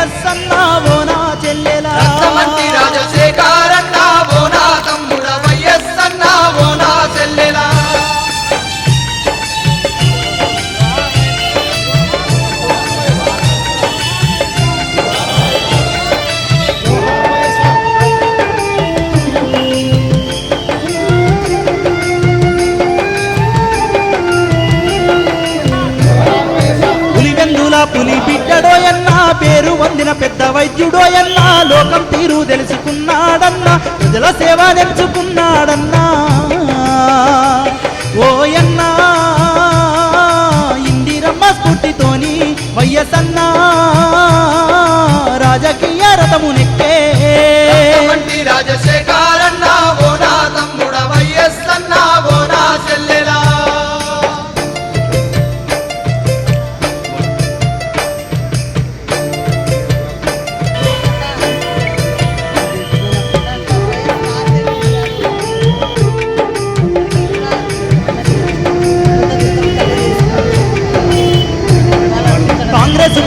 S పొందిన పెద్ద వైద్యుడో వైద్యుడోయన్నా లోకం తీరు తెలుసుకున్నాడన్నా. ప్రజల సేవ తెచ్చుకున్నాడన్నా ఓయన్నా ఇందిరమ్మ స్ఫూర్తితోని వయసన్నా రాజకీయ రథము నెక్కే. రాజశేఖర్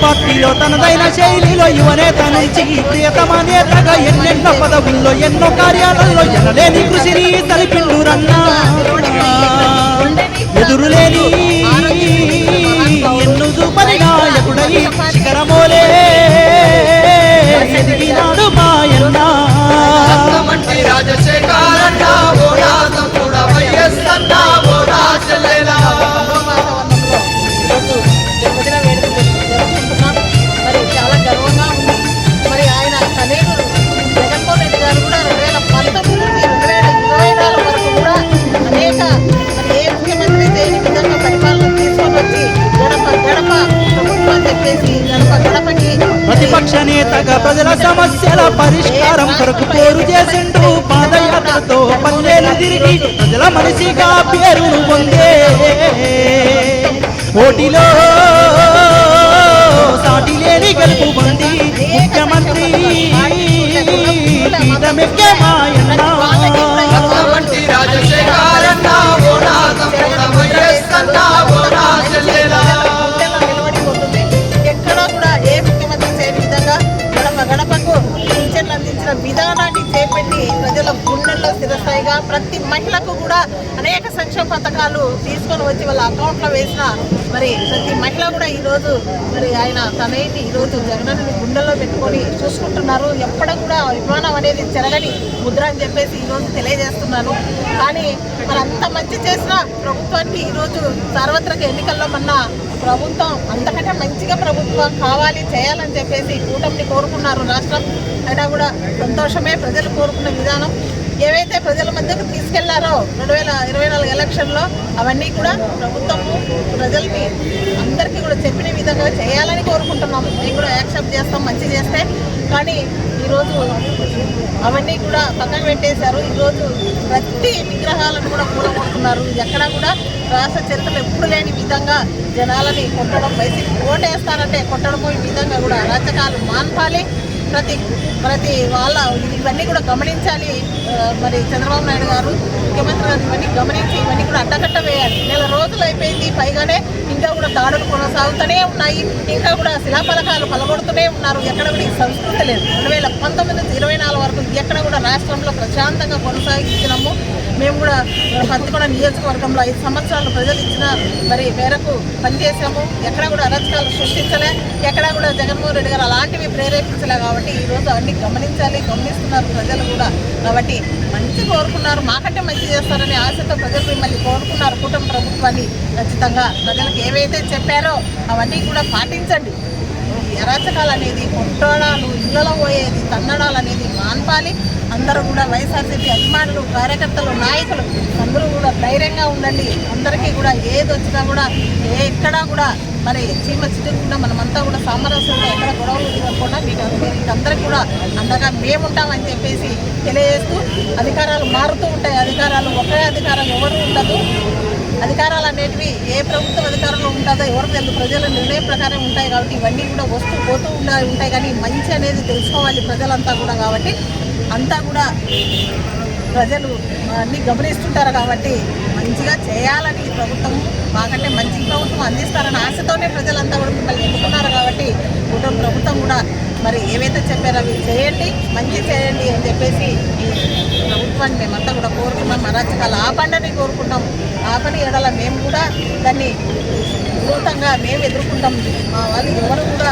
పార్టీలో తనదైన శైలిలో యువనేత నుంచి ప్రియతమ నేతగా ఎన్నెన్నో పదవుల్లో ఎన్నో కార్యాలలో ఎనలేని కృషిని తలిపిండురన్నా ఎదురులేని సమస్యల పరిష్కారం కొరకు పోరు చేసిండు పాదయాత్రతో పల్లెలు తిరిగి ప్రజల మనిషిగా పేరును పొందే. పోటీలో పథకాలు తీసుకొని వచ్చి వాళ్ళ అకౌంట్లో వేసిన మరి ప్రతి మహిళ కూడా ఈరోజు మరి ఆయన తనేంటి ఈరోజు జగనన్నని గుండెల్లో పెట్టుకొని చూసుకుంటున్నారు. ఎక్కడ కూడా విమానం అనేది చెరగని ముద్ర అని చెప్పేసి ఈరోజు తెలియజేస్తున్నాను. కానీ మరి అంత మంచి చేసిన ప్రభుత్వానికి ఈరోజు సార్వత్రిక ఎన్నికల్లో మొన్న ప్రభుత్వం అంతకంటే మంచిగా ప్రభుత్వం కావాలి చేయాలని చెప్పేసి కూటమిని కోరుకున్నారు రాష్ట్రం. అయినా కూడా సంతోషమే ప్రజలు కోరుకున్న విధానం. ఏవైతే ప్రజల మధ్యకు తీసుకెళ్ళారో రెండు వేల ఇరవై నాలుగు ఎలక్షన్లో అవన్నీ కూడా ప్రభుత్వము ప్రజల్ని అందరికీ కూడా చెప్పిన విధంగా చేయాలని కోరుకుంటున్నాము. మేము కూడా యాక్సెప్ట్ చేస్తాం మంచి చేస్తే. కానీ ఈరోజు అవన్నీ కూడా పక్కన పెట్టేశారు. ఈరోజు ప్రతి విగ్రహాలను కూడా కూలగొడుతున్నారు. ఎక్కడా కూడా రాష్ట్ర చరిత్రలు ఎప్పుడు లేని విధంగా జనాలని కొట్టడం వైసీపీ ఓటేస్తారంటే కొట్టడము ఈ విధంగా కూడా అరాచకాలు మాన్పాలి. ప్రతి ప్రతి వాళ్ళ ఇవన్నీ కూడా గమనించాలి. మరి చంద్రబాబు నాయుడు గారు ముఖ్యమంత్రి గారు ఇవన్నీ గమనించి ఇవన్నీ కూడా అడ్డకట్ట వేయాలి. నెల రోజులు అయిపోయింది పైగానే ఇంకా కూడా దాడులు కొనసాగుతూనే ఉన్నాయి. ఇంకా కూడా శిలాఫలకాలు పలగొడుతూనే ఉన్నారు. ఎక్కడ కూడా ఈ సంస్కృతి లేదు. రెండు వేల పంతొమ్మిది నుంచి ఇరవై నాలుగు వరకు ఎక్కడ కూడా రాష్ట్రంలో ప్రశాంతంగా కొనసాగించినాము. మేము కూడా పత్తికొండ నియోజకవర్గంలో ఐదు సంవత్సరాలు ప్రజలు ఇచ్చిన మరి మేరకు పనిచేసాము ఎక్కడ కూడా అరచకాలు సృష్టించలే. ఎక్కడ కూడా జగన్మోహన్ రెడ్డి గారు అలాంటివి ప్రేరేపించలే కాబట్టి ఈరోజు అవన్నీ గమనించాలి గమనిస్తున్నారు ప్రజలు కూడా. కాబట్టి మంచి కోరుకున్నారు మాకంటే మంచి చేస్తారని ఆశతో ప్రజలు మిమ్మల్ని కోరుకున్నారు కూటమి ప్రభుత్వాన్ని. ఖచ్చితంగా ప్రజలకు ఏవైతే చెప్పారో అవన్నీ కూడా పాటించండి. అరాచకాలు అనేది కొట్టడాలు ఇళ్ళలో పోయేది తన్నడాలు అనేది మాన్పాలి. అందరూ కూడా వైఎస్ఆర్సీపీ అభిమానులు కార్యకర్తలు నాయకులు అందరూ కూడా ధైర్యంగా ఉండండి. అందరికీ కూడా ఏది వచ్చినా కూడా ఏ ఎక్కడా కూడా మరి చీమ చిట్టుకుండా మనమంతా కూడా సామరస్యంగా ఎక్కడ గొడవలు తిరగకుండా మీకు మీకు అందరికీ కూడా అండగా మేముంటామని చెప్పేసి తెలియజేస్తూ అధికారాలు మారుతూ ఉంటాయి. అధికారాలు ఒకే అధికారం ఎవరు ఉండదు. అధికారాలు అనేటివి ఏ ప్రభుత్వం అధికారంలో ఉంటుందో ఎవరు తెలుసు ప్రజల నిర్ణయం ప్రకారం ఉంటాయి కాబట్టి ఇవన్నీ కూడా వస్తూ పోతూ ఉండాలి ఉంటాయి కానీ మంచి అనేది తెలుసుకోవాలి ప్రజలంతా కూడా కాబట్టి అంతా కూడా ప్రజలు అన్ని గమనిస్తుంటారు కాబట్టి మంచిగా చేయాలని ప్రభుత్వం మాకంటే మంచి ప్రభుత్వం అందిస్తారని ఆశతోనే ప్రజలంతా కూడా మిమ్మల్ని ఎన్నుకున్నారు కాబట్టి కుటుంబ ప్రభుత్వం కూడా మరి ఏవైతే చెప్పారో అవి చేయండి మంచి చేయండి అని చెప్పేసి ఈ ప్రభుత్వాన్ని మేమంతా కూడా కోరుకున్నాం. అరాచకాలు ఆపండని కోరుకుంటాం ఆపని ఎడల మేము కూడా దాన్ని వినూతంగా మేము ఎదుర్కొంటాం. మా వాళ్ళు ఎవరు కూడా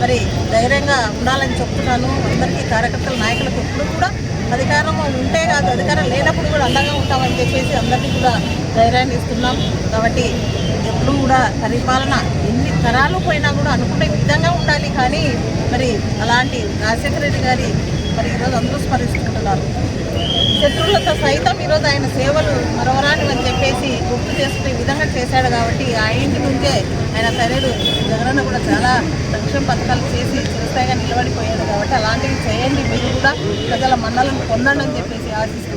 మరి ధైర్యంగా ఉండాలని చెప్తున్నాను. అందరికీ కార్యకర్తల నాయకులకు ఎప్పుడు కూడా అధికారం ఉంటే కాదు అధికారం లేనప్పుడు కూడా అండగా ఉంటామని చెప్పేసి అందరికీ కూడా ధైర్యాన్ని ఇస్తున్నాం. కాబట్టి ఎప్పుడు కూడా పరిపాలన ఎన్ని తరాలు పోయినా కూడా అనుకునే విధంగా ఉండాలి కానీ మరి అలాంటి రాజశేఖర రెడ్డి గారి మరి ఈరోజు అందరూ స్మరిస్తుంటున్నారు. శత్రువులతో సైతం ఈరోజు ఆయన సేవలు మరవరాని అని చెప్పేసి గుర్తు చేసుకునే విధంగా చేశాడు కాబట్టి ఆ ఇంటి నుంచే ఆయన తల్లుడు జగనన్న కూడా చాలా సంక్షేమ పథకాలు చేసి చిరస్థాయిగా నిలబడిపోయాడు కాబట్టి అలాంటివి చేయండి మీరు కూడా ప్రజల మన్నలను పొందండి అని చెప్పేసి ఆశిస్తూ